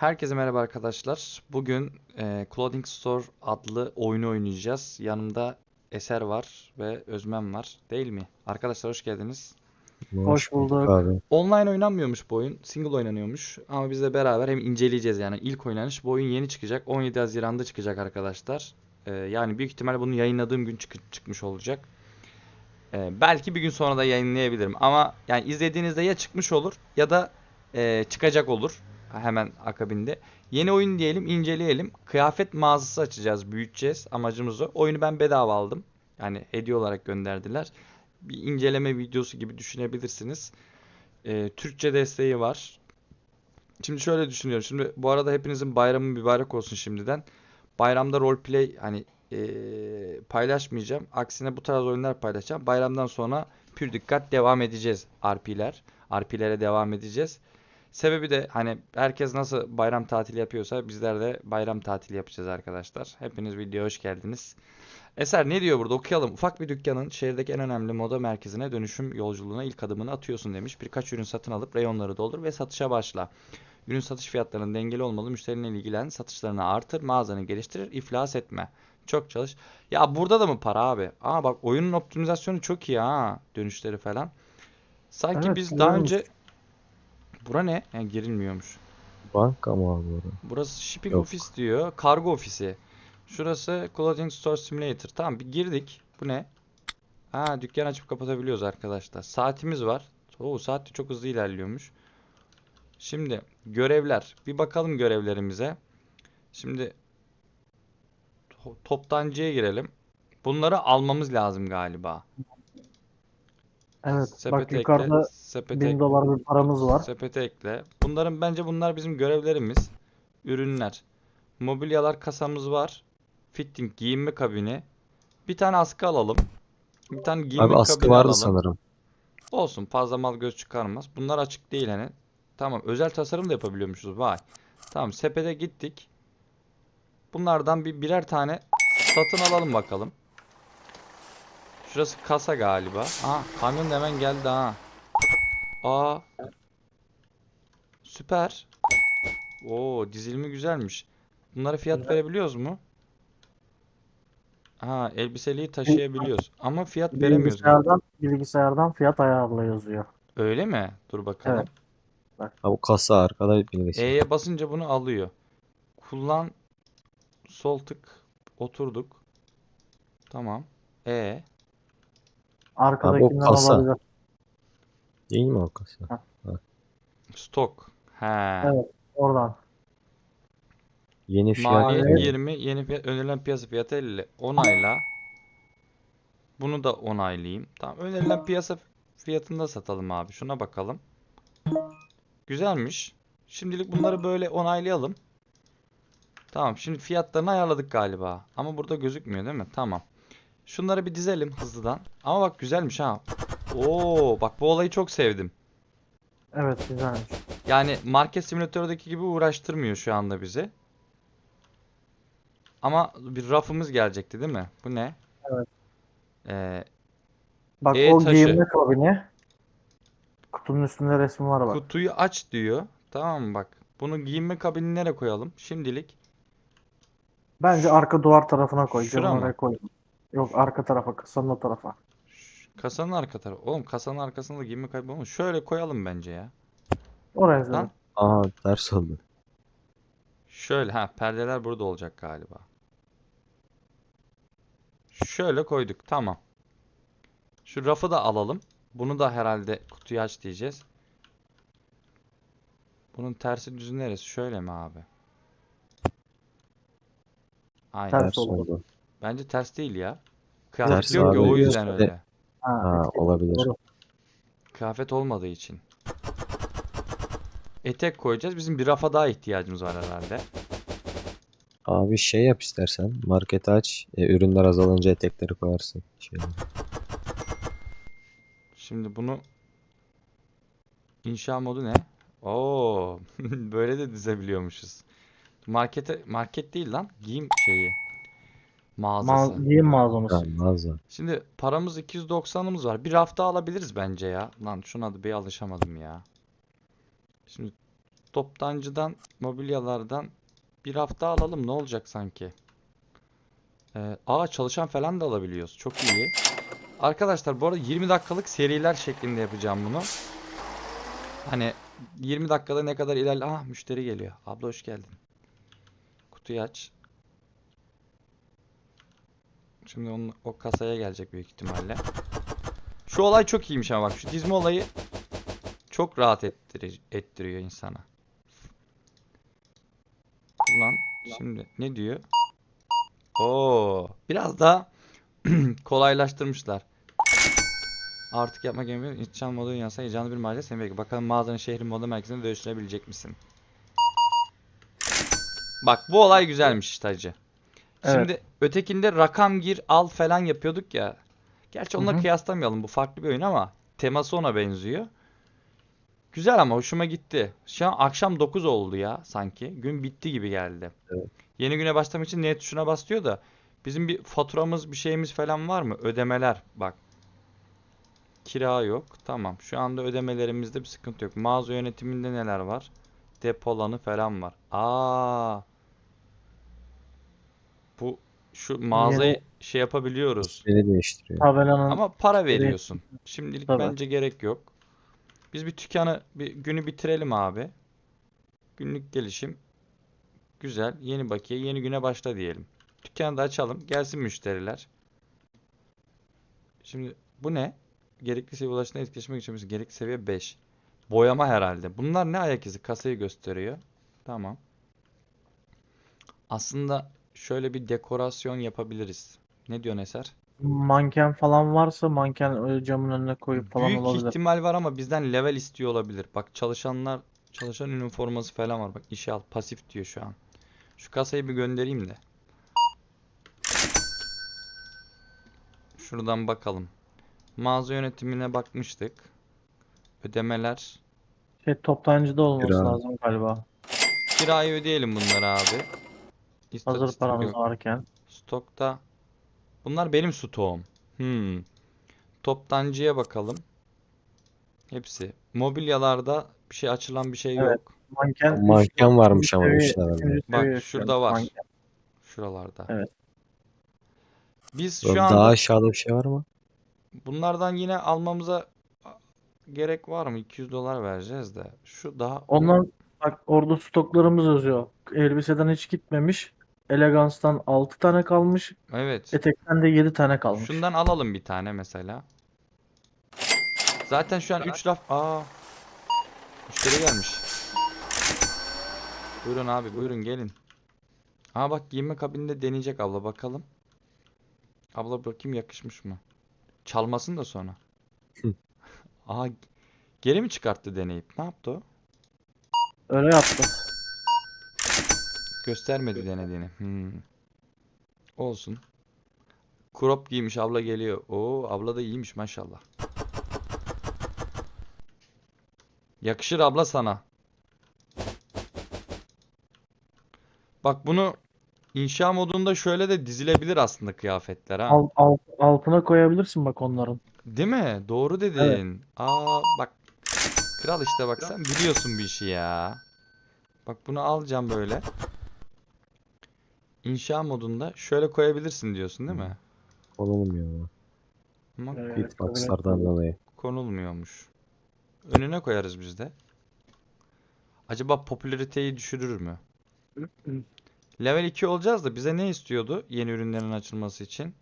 Herkese merhaba arkadaşlar. Bugün e, Clothing Store adlı oyunu oynayacağız. Yanımda Eser var ve Özmen var. Değil mi? Arkadaşlar hoş geldiniz. Hoş bulduk. Abi. Online oynanmıyormuş bu oyun. Single oynanıyormuş. Ama biz de beraber hem inceleyeceğiz yani. ilk oynanış. Bu oyun yeni çıkacak. 17 Haziran'da çıkacak arkadaşlar. E, yani büyük ihtimal bunu yayınladığım gün çık- çıkmış olacak. E, belki bir gün sonra da yayınlayabilirim. Ama yani izlediğinizde ya çıkmış olur ya da e, çıkacak olur. Hemen akabinde. Yeni oyun diyelim, inceleyelim. Kıyafet mağazası açacağız, büyüteceğiz. Amacımız o. Oyunu ben bedava aldım. Yani hediye olarak gönderdiler. Bir inceleme videosu gibi düşünebilirsiniz. Ee, Türkçe desteği var. Şimdi şöyle düşünüyorum. Şimdi bu arada hepinizin bayramı mübarek olsun şimdiden. Bayramda roleplay hani ee, paylaşmayacağım. Aksine bu tarz oyunlar paylaşacağım. Bayramdan sonra pür dikkat devam edeceğiz RP'ler. RP'lere devam edeceğiz. Sebebi de hani herkes nasıl bayram tatili yapıyorsa bizler de bayram tatili yapacağız arkadaşlar. Hepiniz videoya hoş geldiniz. Eser ne diyor burada okuyalım. Ufak bir dükkanın şehirdeki en önemli moda merkezine dönüşüm yolculuğuna ilk adımını atıyorsun demiş. Birkaç ürün satın alıp reyonları doldur ve satışa başla. Ürün satış fiyatlarının dengeli olmalı. Müşteriyle ilgilen, satışlarını artır, mağazanı geliştirir, iflas etme. Çok çalış. Ya burada da mı para abi? Aa bak oyunun optimizasyonu çok iyi ha. Dönüşleri falan. Sanki Evet, biz daha önce Bura ne? Yani girilmiyormuş. Banka mı abi orası? Burası shipping Yok. office diyor. Kargo ofisi. Şurası clothing store simulator. Tamam bir girdik. Bu ne? Ha dükkan açıp kapatabiliyoruz arkadaşlar. Saatimiz var. Oo saat de çok hızlı ilerliyormuş. Şimdi görevler. Bir bakalım görevlerimize. Şimdi to- toptancıya girelim. Bunları almamız lazım galiba. Evet, bak Sepete ekle. yukarıda Sepete 1000 ekle. dolar bir paramız var. Sepete ekle. Bunların bence bunlar bizim görevlerimiz. Ürünler. Mobilyalar kasamız var. Fitting giyinme kabini. Bir tane askı alalım. Bir tane giyinme Abi askı kabini vardı alalım. sanırım. Olsun fazla mal göz çıkarmaz. Bunlar açık değil hani. Tamam özel tasarım da yapabiliyormuşuz. Vay. Tamam sepete gittik. Bunlardan bir birer tane satın alalım bakalım. Şurası kasa galiba. Aa kamyon da hemen geldi ha. Aa. Süper. Oo dizilimi güzelmiş. Bunlara fiyat verebiliyoruz mu? Ha elbiseliği taşıyabiliyoruz. Ama fiyat veremiyoruz. Bilgisayardan, bilgisayardan fiyat ayarla yazıyor. Öyle mi? Dur bakalım. Evet. Ha bu kasa arkada bilgisi. E'ye basınca bunu alıyor. Kullan sol tık oturduk. Tamam. E Arkadakinden kasa. alabilir. Değil mi o kasa? stok. He. Evet, oradan. Yeni fiyat ne? 20, yeni fiyat, önerilen piyasa fiyatı 50. Onayla. Bunu da onaylayayım. Tamam. Önerilen piyasa fiyatında satalım abi. Şuna bakalım. Güzelmiş. Şimdilik bunları böyle onaylayalım. Tamam. Şimdi fiyatlarını ayarladık galiba. Ama burada gözükmüyor değil mi? Tamam. Şunları bir dizelim hızlıdan. Ama bak güzelmiş ha. Oo, bak bu olayı çok sevdim. Evet, güzelmiş. Yani market simülatördeki gibi uğraştırmıyor şu anda bizi. Ama bir rafımız gelecekti değil mi? Bu ne? Evet. Ee, Bak E o taşı. giyinme kabini. Kutunun üstünde resmi var bak. kutuyu aç diyor. Tamam mı bak. Bunu giyinme kabinine nereye koyalım? Şimdilik. Bence arka duvar tarafına koy. Şura mı? koy. Yok arka tarafa, kasanın o tarafa. Şu Kasanın arka tarafı. Oğlum kasanın arkasında da giyinme kabini olmuş. Şöyle koyalım bence ya. Oraya Lan. Aha ters oldu. Şöyle ha perdeler burada olacak galiba. Şöyle koyduk. Tamam. Şu rafı da alalım. Bunu da herhalde kutuyu aç diyeceğiz. Bunun tersi düzü neresi? Şöyle mi abi? Aynen. Ters Ters oldu. oldu. Bence ters değil ya. Kıyafet Ters yok ya abi. o yüzden Üstte- öyle. Ha, Ha etki- olabilir. Doğru. Kıyafet olmadığı için. Etek koyacağız. Bizim bir rafa daha ihtiyacımız var herhalde. Abi şey yap istersen. Marketi aç. E, ürünler azalınca etekleri koyarsın. Şey. Şimdi bunu inşa modu ne? Oo, böyle de dizebiliyormuşuz. Markete market değil lan. Giyim şeyi. Mağazası. Ma giyim mağazamız. Ha, mağaza. Şimdi paramız 290'ımız var. Bir hafta alabiliriz bence ya. Lan şuna da bir alışamadım ya. Şimdi toptancıdan, mobilyalardan bir hafta alalım. Ne olacak sanki? Ee, aa çalışan falan da alabiliyoruz. Çok iyi. Arkadaşlar bu arada 20 dakikalık seriler şeklinde yapacağım bunu. Hani 20 dakikada ne kadar ilerle... Ah müşteri geliyor. Abla hoş geldin. Kutuyu aç. Şimdi onun, o kasaya gelecek büyük ihtimalle. Şu olay çok iyiymiş ama bak şu dizme olayı çok rahat ettiri- ettiriyor insana. Kullan. Şimdi ne diyor? Oo, biraz daha kolaylaştırmışlar. Artık yapmak gerekiyor. İçcan modu yansa heyecanlı bir macera seni bekliyor. Bakalım mağazanın şehrin moda merkezinde dönüştürebilecek misin? Bak bu olay güzelmiş işte hacı. Evet. Şimdi ötekinde rakam gir al falan yapıyorduk ya. Gerçi onunla Hı hı. kıyaslamayalım. Bu farklı bir oyun ama teması ona benziyor. Güzel ama hoşuma gitti. Şu an akşam 9 oldu ya sanki. Gün bitti gibi geldi. Evet. Yeni güne başlamak için N tuşuna bas diyor da bizim bir faturamız bir şeyimiz falan var mı? Ödemeler bak. Kira yok. Tamam. Şu anda ödemelerimizde bir sıkıntı yok. Mağaza yönetiminde neler var? Depolanı falan var. Aa. Bu şu mağazayı şey yapabiliyoruz. Beni değiştiriyor. Tabelanın Ama para veriyorsun. Şimdilik Tabii. bence gerek yok. Biz bir dükkanı, bir günü bitirelim abi. Günlük gelişim. Güzel. Yeni bakiye, yeni güne başla diyelim. Dükkanı da açalım. Gelsin müşteriler. Şimdi bu ne? Gerekli seviye ulaştığında etkileşmek için gerekli seviye 5. Boyama herhalde. Bunlar ne ayak izi? Kasayı gösteriyor. Tamam. Aslında şöyle bir dekorasyon yapabiliriz. Ne diyorsun Eser? manken falan varsa manken öyle camın önüne koyup falan Büyük olabilir. ihtimal var ama bizden level istiyor olabilir. Bak çalışanlar çalışan üniforması falan var. Bak işe al pasif diyor şu an. Şu kasayı bir göndereyim de. Şuradan bakalım. Mağaza yönetimine bakmıştık. Ödemeler. Şey toptancıda olması Kira. lazım galiba. Kirayı ödeyelim bunları abi. Hazır İstatistik paramız yok. varken. Stokta. Bunlar benim stoğum. Hmm. Toptancıya bakalım. Hepsi. Mobilyalarda bir şey açılan bir şey Evet. yok. Manken, Manken varmış ama üçüncü Bak, şurada şu an var. manken. Şuralarda. Evet. Biz Daha şu anda aşağıda bir şey var mı? bunlardan yine almamıza gerek var mı? 200 dolar vereceğiz de. Şu daha Ondan bak orada stoklarımız yazıyor. Elbiseden hiç gitmemiş. Elegans'tan 6 tane kalmış. Evet. Etekten de 7 tane kalmış. Şundan alalım bir tane mesela. Zaten şu an 3 raf... Aa. Müşteri gelmiş. Buyurun abi buyurun gelin. Aa bak giyinme kabininde deneyecek abla bakalım. Abla bakayım yakışmış mı? Çalmasın da sonra. Aa geri mi çıkarttı deneyip? Ne yaptı o? Öyle yaptı. Göstermedi denediğini. Hmm. Olsun. Crop giymiş abla geliyor. Oo abla da iyiymiş maşallah. Yakışır abla sana. Bak bunu inşa modunda şöyle de dizilebilir aslında kıyafetler ha. Al, al- altına koyabilirsin bak onların. Değil mi? Doğru dedin. Aa bak. Kral işte bak sen biliyorsun bir işi ya. Bak bunu alacağım böyle. İnşa modunda şöyle koyabilirsin diyorsun değil mi? Konulmuyor mu? Ama Evet, Hitbox'lardan dolayı. konulmuyormuş. Önüne koyarız biz de. Acaba popülariteyi düşürür mü? Level 2 olacağız da bize ne istiyordu yeni ürünlerin açılması için?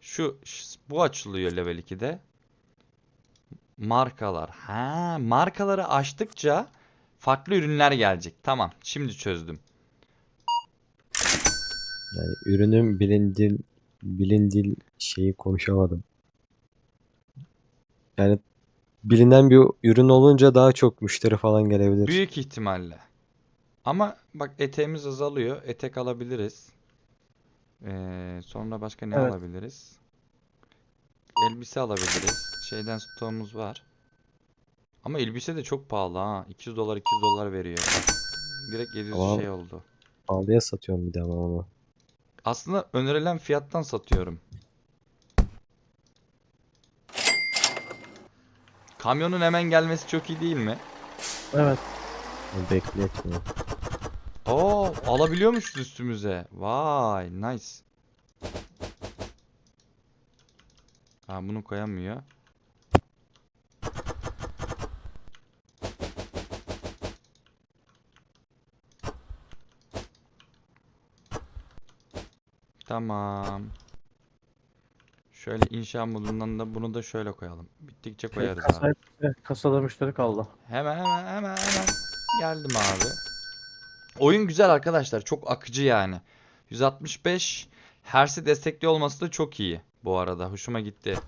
Şu ş- bu açılıyor level 2'de. Markalar. Ha, markaları açtıkça farklı ürünler gelecek. Tamam, şimdi çözdüm. Yani ürünün bilindil bilindil şeyi konuşamadım. Yani bilinen bir ürün olunca daha çok müşteri falan gelebilir. Büyük ihtimalle. Ama bak eteğimiz azalıyor. Etek alabiliriz. Ee, sonra başka ne Evet. alabiliriz? Elbise alabiliriz. Şeyden stoğumuz var. Ama elbise de çok pahalı ha. 200 dolar 200 dolar veriyor. Direkt 700 Ama- şey oldu. Pahalıya satıyorum bir de ama onu. Aslında önerilen fiyattan satıyorum. Kamyonun hemen gelmesi çok iyi değil mi? Evet. Bekletmiyor. Oo, alabiliyormuşuz üstümüze. Vay, nice. Ha, bunu koyamıyor. Tamam. Şöyle inşa modundan da bunu da şöyle koyalım. Bittikçe koyarız abi. Kasaya, evet, kasada müşteri kaldı. Hemen hemen hemen hemen geldim abi. Oyun güzel arkadaşlar. Çok akıcı yani. 165 Hz'i destekli olması da çok iyi bu arada. Hoşuma gitti.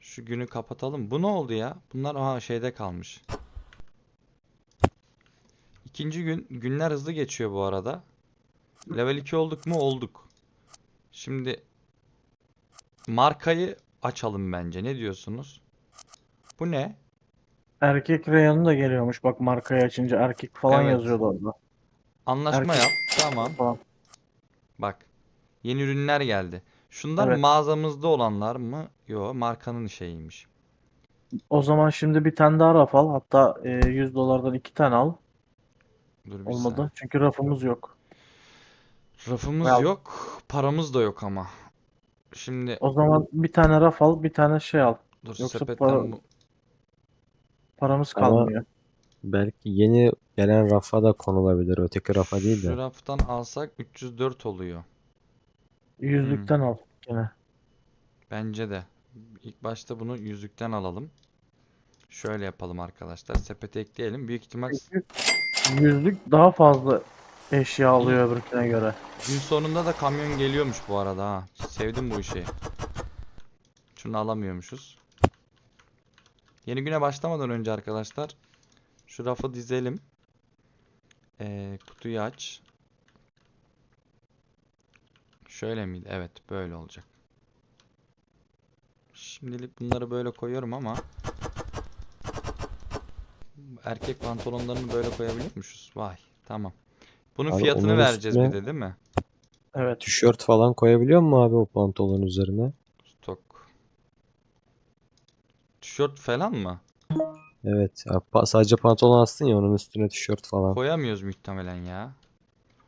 Şu günü kapatalım. Bu ne oldu ya? Bunlar aha şeyde kalmış. İkinci gün. Günler hızlı geçiyor bu arada. Level 2 olduk mu? Olduk. Şimdi markayı açalım bence. Ne diyorsunuz? Bu ne? Erkek reyonu da geliyormuş. Bak markayı açınca erkek falan Evet. yazıyordu orada. Anlaşma Erkek- yap. Tamam. Falan. Bak. Yeni ürünler geldi. Şunlar Evet. mağazamızda olanlar mı? Yo, markanın şeyiymiş. O zaman şimdi bir tane daha raf al. Hatta e, 100 dolardan iki tane al. Dur bir Olmadı. saniye. Çünkü rafımız yok. Rafımız Ya- yok, paramız da yok ama. Şimdi O zaman bir tane raf al, bir tane şey al. dur yoksa sepetten para- bu Paramız Ama- kalmıyor. Belki yeni gelen rafa da konulabilir. Öteki rafa değil şu de. raftan alsak 304 oluyor. Yüzlükten al gene. Bence de. İlk başta bunu yüzlükten alalım. Şöyle yapalım arkadaşlar. Sepete ekleyelim. Büyük ihtimal Yüzlük daha fazla eşya alıyor öbürküne göre. Gün sonunda da kamyon geliyormuş bu arada ha. Sevdim bu işi. Şunu alamıyormuşuz. Yeni güne başlamadan önce arkadaşlar şu rafı dizelim. Ee, kutuyu aç. Şöyle miydi? Evet, böyle olacak. Şimdilik bunları böyle koyuyorum ama erkek pantolonlarını böyle koyabiliyormuşuz. Vay, tamam. Bunun Abi fiyatını onun vereceğiz bir üstüne- de değil mi? Evet. Tişört falan koyabiliyor mu abi o pantolon üzerine? Stok. Tişört falan mı? Evet. pa- sadece pantolon astın ya onun üstüne tişört falan. Koyamıyoruz muhtemelen ya.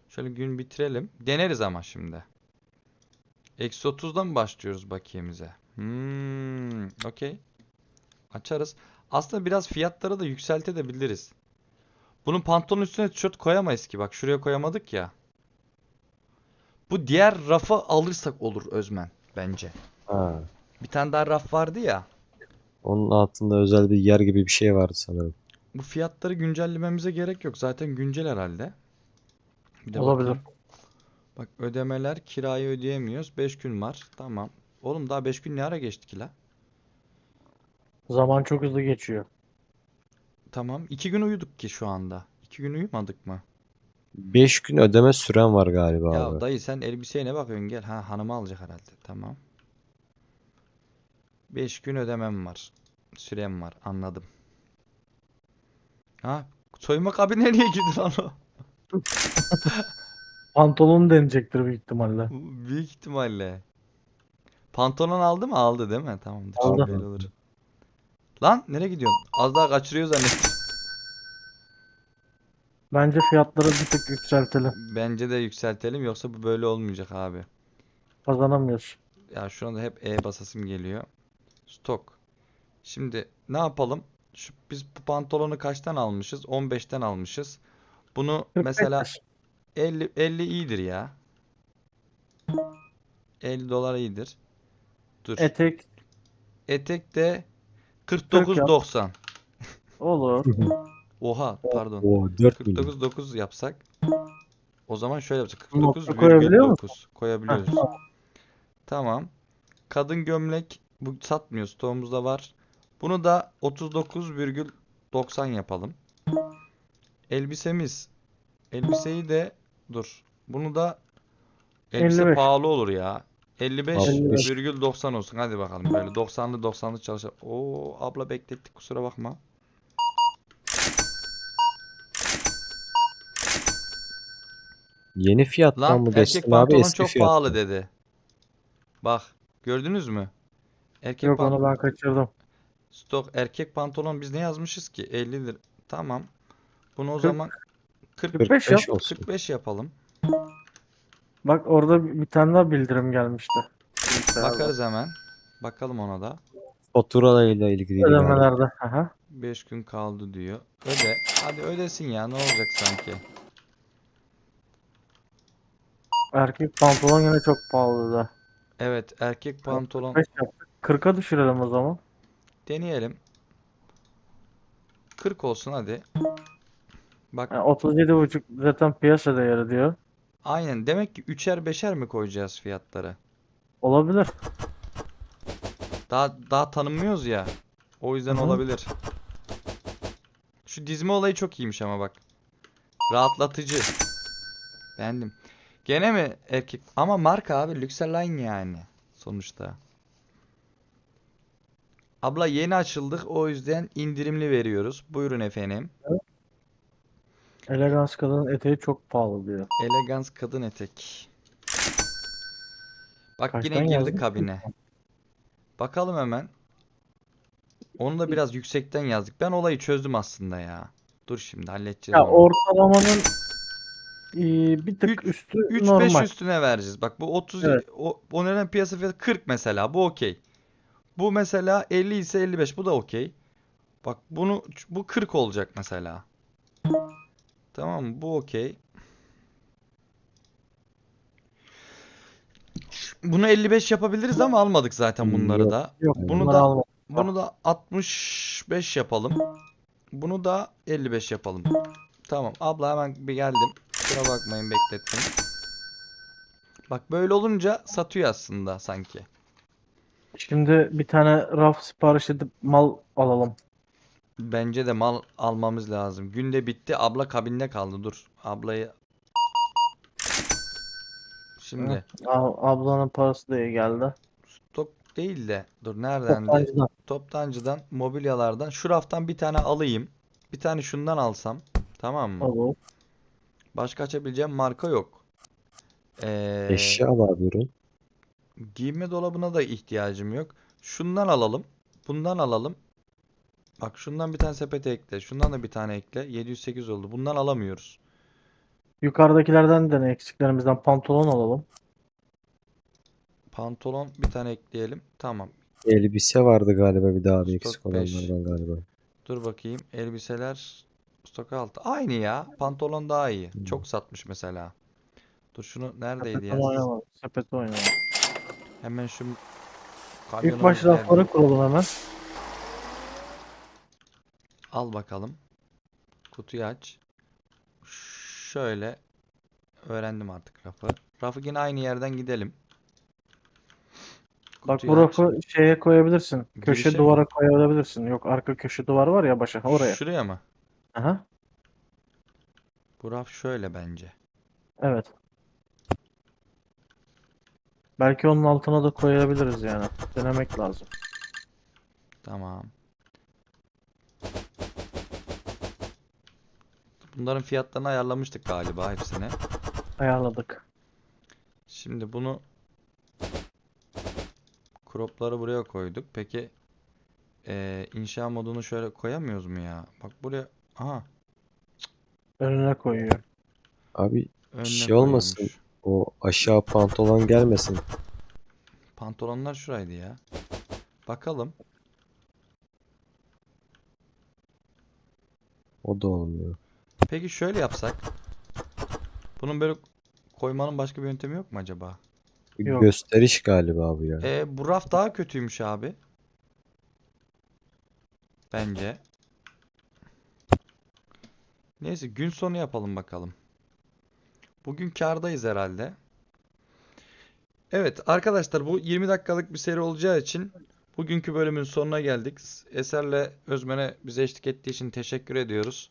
Şöyle gün bitirelim. Deneriz ama şimdi. Eksi 30'dan mı başlıyoruz bakiyemize? Hmm, okey. Açarız. Aslında biraz fiyatları da yükseltebiliriz. Bunun pantolonun üstüne tişört koyamayız ki. Bak şuraya koyamadık ya. Bu diğer rafa alırsak olur Özmen bence. Ha. Bir tane daha raf vardı ya. Onun altında özel bir yer gibi bir şey vardı sanırım. Bu fiyatları güncellememize gerek yok. Zaten güncel herhalde. Bir de Olabilir. bakalım. Bak ödemeler kirayı ödeyemiyoruz. 5 gün var. Tamam. Oğlum daha 5 gün ne ara geçti ki la? Zaman çok hızlı geçiyor. Tamam. 2 gün uyuduk ki şu anda. 2 gün uyumadık mı? 5 gün ödeme süren var galiba Ya abi. dayı sen elbiseye ne bakıyorsun gel. Ha hanımı alacak herhalde. Tamam. 5 gün ödemem var. Sürem var. Anladım. Ha soyunma kabinine niye girdin onu? Pantolon deneyecektir büyük ihtimalle. Büyük ihtimalle. Pantolon aldı mı? Aldı değil mi? Tamamdır. Aldı. Belli olur. Lan nereye gidiyorsun? Az daha kaçırıyor zannettim. Bence fiyatları bir tık yükseltelim. Bence de yükseltelim yoksa bu böyle olmayacak abi. Kazanamıyoruz. Ya şu anda hep E basasım geliyor. Stok. Şimdi ne yapalım? Şu, biz bu pantolonu kaçtan almışız? 15'ten almışız. Bunu 45 mesela yaş. 50 50 iyidir ya. 50 dolar iyidir. Dur. Etek Etek de. 49.90. olur. Oha pardon. Oo 4 milyon. 49.9 yapsak. O zaman şöyle yapacak. Nokta koyabiliyor musun? 49,9 koyabiliyoruz. Tamam. Kadın gömlek bu satmıyor. Stoğumuzda var. Bunu da 39,90 yapalım. Elbisemiz. Elbiseyi de dur. Bunu da elbise 55. pahalı olur ya. 55. 55,90 olsun. Hadi bakalım böyle 90'lı 90'lı çalışalım. Oo abla beklettik kusura bakma. Yeni fiyattan Lan mı erkek geçtin abi pantolon eski çok fiyattan? pahalı dedi. Bak gördünüz mü? Erkek Yok pantolon onu ben kaçırdım. stok erkek pantolon biz ne yazmışız ki? 50 lira. Tamam. Bunu o Kırk- zaman 40, 45 yap. 45 olsun. 45 yapalım. Bak orada bir tane daha bildirim gelmişti. Bakarız hemen. Bakalım ona da. Faturalarıyla ilgili. Ödemelerde. Aha. 5 gün kaldı diyor. Öde. Hadi ödesin ya. Ne olacak sanki? Erkek pantolon yine çok pahalı da. Evet, erkek pantolon 5 yaptık. 40'a düşürelim o zaman. deneyelim. 40 olsun hadi. Bak Yani 37,5 zaten piyasa değeri diyor. Aynen. Demek ki üçer beşer mi koyacağız fiyatları? Olabilir. Daha daha tanınmıyoruz ya. O yüzden Hı hı. olabilir. Şu dizme olayı çok iyiymiş ama bak. Rahatlatıcı. Beğendim. Gene mi erkek? Ama marka abi Luxerline yani sonuçta. Abla yeni açıldık o yüzden indirimli veriyoruz. Buyurun efendim. Elegans kadının eteği çok pahalı diyor. Elegans kadın etek. Bak Kaçtan yine girdi yazdın? kabine. Bakalım hemen. Onu da biraz yüksekten yazdık. Ben olayı çözdüm aslında ya. Dur şimdi halledeceğiz Ya onu. ortalamanın eee, bir tık Üç- üstü 3-5 normal. üstüne vereceğiz. Bak bu 30 Evet. o, o neden piyasa fiyatı 40 mesela. Bu okey. Bu mesela 50 ise 55. Bu da okey. Bak bunu bu 40 olacak mesela. Tamam mı? Bu okey. Bunu 55 yapabiliriz ama almadık zaten bunları Yok. da. Yok Bunu da alma. bunu da 65 yapalım. Bunu da 55 yapalım. Tamam. Abla hemen bir geldim. Kusura bakmayın beklettim. Bak böyle olunca satıyor aslında sanki. Şimdi bir tane raf sipariş edip mal alalım. Bence de mal almamız lazım. Günde bitti. Abla kabinde kaldı. Dur. Ablayı Şimdi Ablanın parası da iyi geldi. stok değil de dur nereden de Toptancıdan. toptancıdan mobilyalardan şu raftan bir tane alayım. Bir tane şundan alsam. Tamam mı? Olur. Başka açabileceğim marka yok. Ee, Eşya abi ürün. Giyinme dolabına da ihtiyacım yok. Şundan alalım. Bundan alalım. Bak şundan bir tane sepete ekle. Şundan da bir tane ekle. 708 oldu. Bundan alamıyoruz. Yukarıdakilerden de ne eksiklerimizden pantolon alalım. Pantolon bir tane ekleyelim. Tamam. Elbise vardı galiba bir daha Stok eksik beş. olanlardan galiba. Dur bakayım. Elbiseler stok altı. Aynı ya. Pantolon daha iyi. Hmm. Çok satmış mesela. Dur şunu neredeydi ya? Sepete oynamadım. Hemen şu İlk baş rafları kuralım hemen. Al bakalım. Kutuyu aç. Şöyle öğrendim artık rafı. Rafı yine aynı yerden gidelim. Bak Kutuyu bu aç. rafı şeye koyabilirsin. Köşe Girişe mi? duvara koyabilirsin. Yok arka köşe duvar var ya başa oraya. Şuraya mı? Aha. Bu raf şöyle bence. Evet. Belki onun altına da koyabiliriz yani. Denemek lazım. Tamam. Bunların fiyatlarını ayarlamıştık galiba hepsini. Ayarladık. Şimdi bunu crop'ları buraya koyduk. Peki eee, inşa modunu şöyle koyamıyoruz mu ya? Bak buraya aha Önüne koyuyor. Abi önüne Şey olmasın. koyuyormuş. o aşağı pantolon gelmesin. Pantolonlar şuraydı ya. Bakalım. O da olmuyor. Peki şöyle yapsak. Bunun böyle koymanın başka bir yöntemi yok mu acaba? Yok. Gösteriş galiba bu ya. E, bu raf daha kötüymüş abi. Bence. Neyse gün sonu yapalım bakalım. Bugün kârdayız herhalde. Evet arkadaşlar bu 20 dakikalık bir seri olacağı için bugünkü bölümün sonuna geldik. Eser'le Özmen'e bize eşlik ettiği için teşekkür ediyoruz.